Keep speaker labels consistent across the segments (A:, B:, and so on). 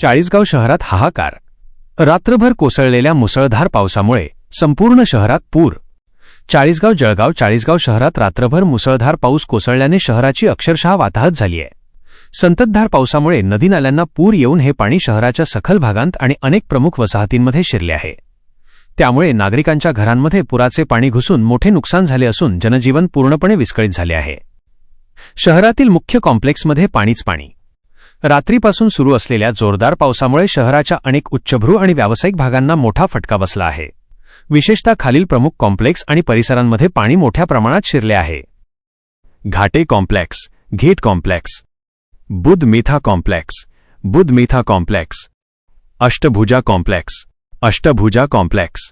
A: चाळीसगाव शहरात हाहाकार. रात्रभर कोसळलेल्या मुसळधार पावसामुळे संपूर्ण शहरात पूर. चाळीसगाव जळगाव चाळीसगाव शहरात रात्रभर मुसळधार पाऊस कोसळल्याने शहराची अक्षरशः वाताहत झाली आहे संततधार पावसामुळे नदी नाल्यांना पूर येऊन हे पाणी शहराच्या सखल भागांत आणि अनेक प्रमुख वसाहतींमध्ये शिरले आहे. त्यामुळे नागरिकांच्या घरांमध्ये पुराचे पाणी घुसून मोठे नुकसान झाले असून जनजीवन पूर्णपणे विस्कळीत झाले आहे. शहरातील मुख्य कॉम्प्लेक्समध्ये पाणीच पाणी. रात्रीपासून सुरू असलेल्या जोरदार पावसामुळे शहराच्या अनेक उच्चभ्रू आणि व्यावसायिक भागांना मोठा फटका बसला आहे. विशेषतः खालील प्रमुख कॉम्प्लेक्स आणि परिसरांमध्ये पाणी मोठ्या प्रमाणात शिरले आहे. घाटे कॉम्प्लेक्स घेट complex Budh Mitha complex Budh Mitha complex Ashtabhuja complex Ashtabhuja complex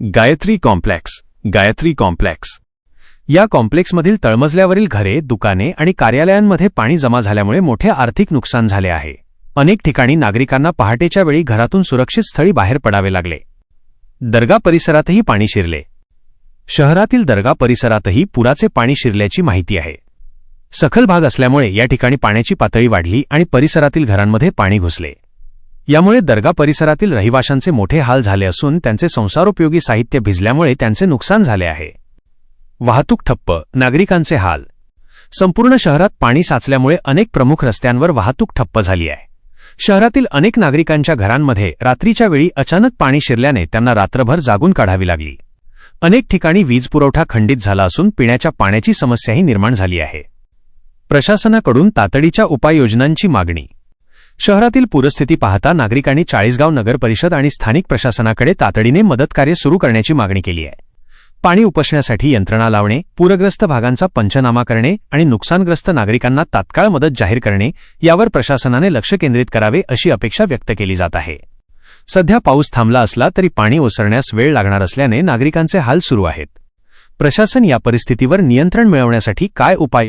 A: Gayatri complex Gayatri complex या कॉम्प्लेक्समधील तळमजल्यावरील घरे दुकाने आणि कार्यालयांमध्ये पाणी जमा झाल्यामुळे मोठे आर्थिक नुकसान झाले आहे. अनेक ठिकाणी नागरिकांना पहाटेच्या वेळी घरातून सुरक्षित स्थळी बाहेर पडावे लागले. दर्गा परिसरातही पाणी शिरले. शहरातील दर्गा परिसरातही पुराचे पाणी शिरल्याची माहिती आहे. सखल भाग असल्यामुळे या ठिकाणी पाण्याची पातळी वाढली आणि परिसरातील घरांमध्ये पाणी घुसले. यामुळे दर्गा परिसरातील रहिवाशांचे मोठे हाल झाले असून त्यांचे संसारोपयोगी साहित्य भिजल्यामुळे त्यांचे नुकसान झाले आहे. वाहतूक ठप्प नागरिकांचे हाल. संपूर्ण शहरात पाणी साचल्यामुळे अनेक प्रमुख रस्त्यांवर वाहतूक ठप्प झाली आहे. शहरातील अनेक नागरिकांच्या घरांमध्ये रात्रीच्या वेळी अचानक पाणी शिरल्याने त्यांना रात्रभर जागून काढावी लागली. अनेक ठिकाणी वीज पुरवठा खंडित झाला असून पिण्याच्या पाण्याची समस्याही निर्माण झाली आहे. प्रशासनाकडून तातडीच्या उपाययोजनांची मागणी. शहरातील पूरस्थिती पाहता नागरिकांनी चाळीसगाव नगर परिषद आणि स्थानिक प्रशासनाकडे तातडीने मदतकार्य सुरू करण्याची मागणी केली आहे. पाणी उपसण्यासाठी यंत्रणा लावणे पूरग्रस्त भागांचा पंचनामा करणे आणि नुकसानग्रस्त नागरिकांना तात्काळ मदत जाहीर करणे यावर प्रशासनाने लक्ष केंद्रित करावे अशी अपेक्षा व्यक्त केली जात आहे. सध्या पाऊस थांबला असला तरी पाणी ओसरण्यास वेळ लागणार असल्याने नागरिकांचे हाल सुरू आहेत. प्रशासन या परिस्थितीवर नियंत्रण मिळवण्यासाठी काय उपाय